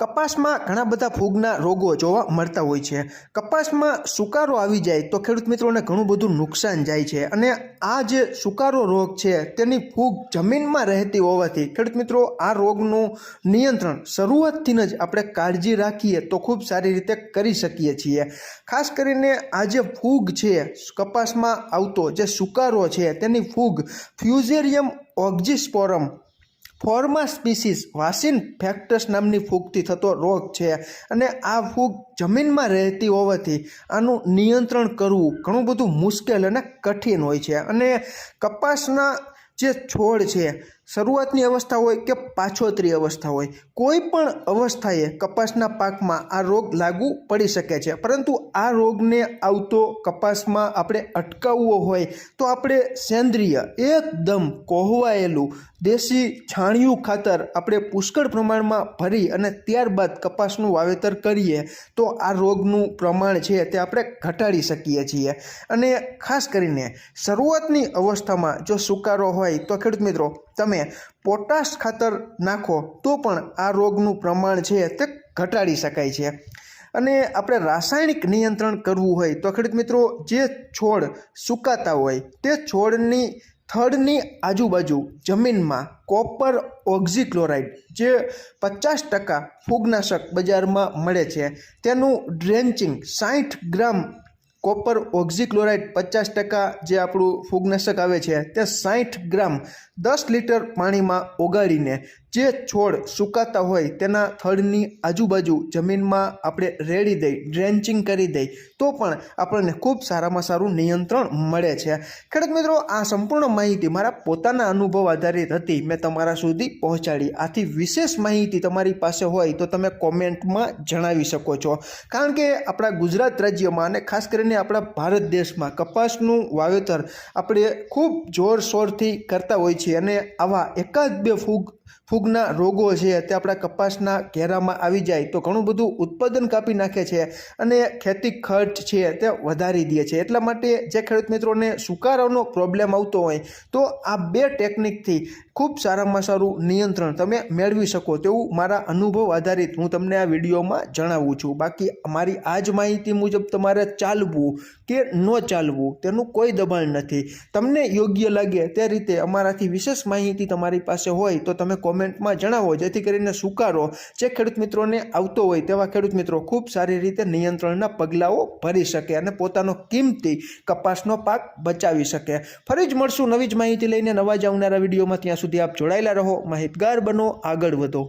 કપાસમાં ઘણા બધા ફૂગના રોગો જોવા મળતા હોય છે. કપાસમાં સુકારો આવી જાય તો ખેડૂત મિત્રોને ઘણું બધું નુકસાન જાય છે. અને આ જે સુકારો રોગ છે તેની ફૂગ જમીનમાં રહેતી હોવાથી ખેડૂત મિત્રો આ રોગનું નિયંત્રણ શરૂઆતથી જ આપણે કાળજી રાખીએ તો ખૂબ સારી રીતે કરી શકીએ છીએ. ખાસ કરીને આ જે ફૂગ છે કપાસમાં આવતો જે સુકારો છે તેની ફૂગ Fusarium oxysporum forma species vasinfectum નામની ફૂગથી થતો રોગ છે અને આ ફૂગ જમીનમાં રહેતી હોવાથી આનું નિયંત્રણ કરવું ઘણું બધું મુશ્કેલ અને કઠિન હોય છે. અને કપાસના જે છોડ છે શરૂઆતની અવસ્થા હોય કે પાછોતરી અવસ્થા હોય, કોઈ પણ અવસ્થાએ કપાસના પાકમાં આ રોગ લાગુ પડી શકે છે. પરંતુ આ રોગને આવતો કપાસમાં આપણે અટકાવવો હોય તો આપણે સેન્દ્રિય, એકદમ કોહવાયેલું દેશી છાણિયું ખાતર આપણે પુષ્કળ પ્રમાણમાં ભરી અને ત્યારબાદ કપાસનું વાવેતર કરીએ તો આ રોગનું પ્રમાણ છે તે આપણે ઘટાડી શકીએ છીએ. અને ખાસ કરીને શરૂઆતની અવસ્થામાં જો સુકારો હોય તો ખેડૂત મિત્રો તમે પોટાશ ખાતર નાખો તો પણ આ રોગનું પ્રમાણ છે તે ઘટાડી શકાય છે. અને આપણે રાસાયણિક નિયંત્રણ કરવું હોય તો ખેડૂત મિત્રો જે છોડ સુકાતા હોય તે છોડની થડની આજુબાજુ જમીનમાં કોપર ઓક્ઝીક્લોરાઇડ જે પચાસ ટકા ફૂગનાશક બજારમાં મળે છે તેનું ડ્રેન્ચિંગ સાઠ ગ્રામ કોપર ઓક્ઝીક્લોરાઇડ પચાસ ટકા જે આપણું ફૂગનાશક આવે છે તે સાઠ ગ્રામ દસ લીટર પાણીમાં ઓગાળીને જે છોડ સુકાતા હોય તેના થડની આજુબાજુ જમીનમાં આપણે રેડી દઈ, ડ્રેન્ચિંગ કરી દઈ, તો પણ આપણને ખૂબ સારામાં સારું નિયંત્રણ મળે છે. ખેડૂત મિત્રો, આ સંપૂર્ણ માહિતી મારા પોતાના અનુભવ આધારિત હતી. મેં તમારા સુધી પહોંચાડી. આથી વિશેષ માહિતી તમારી પાસે હોય તો તમે કોમેન્ટમાં જણાવી શકો છો. કારણ કે આપણા ગુજરાત રાજ્યમાં અને ખાસ કરીને આપણા ભારત દેશમાં કપાસનું વાવેતર આપણે ખૂબ જોરશોરથી કરતા હોય છીએ અને આવા એકાદ બે ફૂગ ફૂગના રોગો છે તે આપણા કપાસના ઘેરામાં આવી જાય તો ઘણું બધું ઉત્પાદન કાપી નાખે છે અને ખેતી ખર્ચ છે તે વધારી દે છે. એટલા માટે જે ખેડૂત મિત્રોને સુકારાનો પ્રોબ્લેમ આવતો હોય તો આ બે ટેકનિકથી ખૂબ સારામાં સારું નિયંત્રણ તમે મેળવી શકો તેવું મારા અનુભવ આધારિત હું તમને આ વિડીયોમાં જણાવું છું. બાકી મારી આ જ માહિતી મુજબ તમારે ચાલવું કે ન ચાલવું તેનું કોઈ દબાણ નથી. તમને યોગ્ય લાગે તે રીતે અમારાથી વિશેષ માહિતી તમારી પાસે હોય તો તમે કોમેન્ટમાં જણાવો, જેથી કરીને સુકારો જે ખેડૂત મિત્રોને આવતો હોય તેવા ખેડૂત મિત્રો ખૂબ સારી રીતે નિયંત્રણના પગલાઓ ભરી શકે અને પોતાનો કિંમતી કપાસનો પાક બચાવી શકે. ફરી જ મળશું નવી જ માહિતી લઈને નવા જ આવનારા વિડીયોમાં. ત્યાં સુધી આપ જોડાયેલા રહો માહિતગાર બનો આગળ વધો.